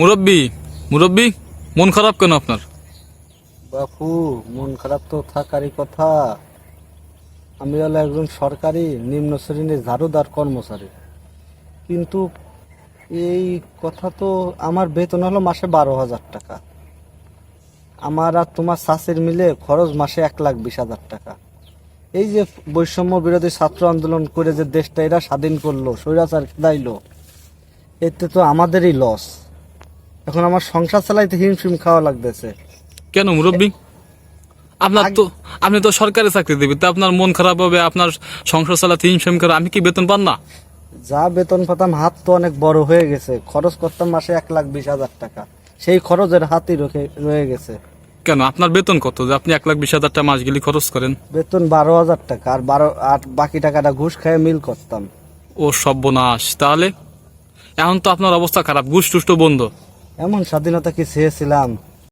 মুরব্বী মুরব্বী, মন খারাপ কেন আপনার? বাপু, মন খারাপ তো থাকারই কথা। আমি হলো একজন সরকারি নিম্ন শ্রেণির ঝাড়ুদার কর্মচারী। কিন্তু এই কথা তো আমার বেতন হলো মাসে বারো হাজার টাকা। আমার আর তোমার শাশের মিলে খরচ মাসে এক লাখ বিশ হাজার টাকা। এই যে বৈষম্য বিরোধী ছাত্র আন্দোলন করে যে দেশটা এরা স্বাধীন করল, স্বৈরাচার খেদাইলো, এতে তো আমাদেরই লস এখন আমার সংসার চালাইতে হিমশিম খাওয়া লাগতেছে। কেন মুরব্বী? আপনার তো আপনি তো সরকারি চাকরি দেবেন তা আপনার মন খারাপ হবে আপনার সংসার চালাতে হিমশিম করে আমি কি বেতন পান না? যা বেতন পেতাম হাত তো অনেক বড় হয়ে গেছে। খরচ করতাম মাসে এক লাখ বিশ হাজার টাকা। সেই খরচের হাতই রয়ে রয়ে গেছে। কেন? আপনার বেতন কত? যে আপনি এক লাখ বিশ হাজার টাকা মাস গেলে খরচ করেন। বেতন বারো হাজার টাকা আর বারো আর বাকি টাকাটা ঘুষ খেয়ে মিল করতাম। ও সর্বনাশ। তাহলে? এখন তো আপনার অবস্থা খারাপ গুস টুষ্ট বন্ধ। এমন স্বাধীনতা কি চেয়েছিলাম?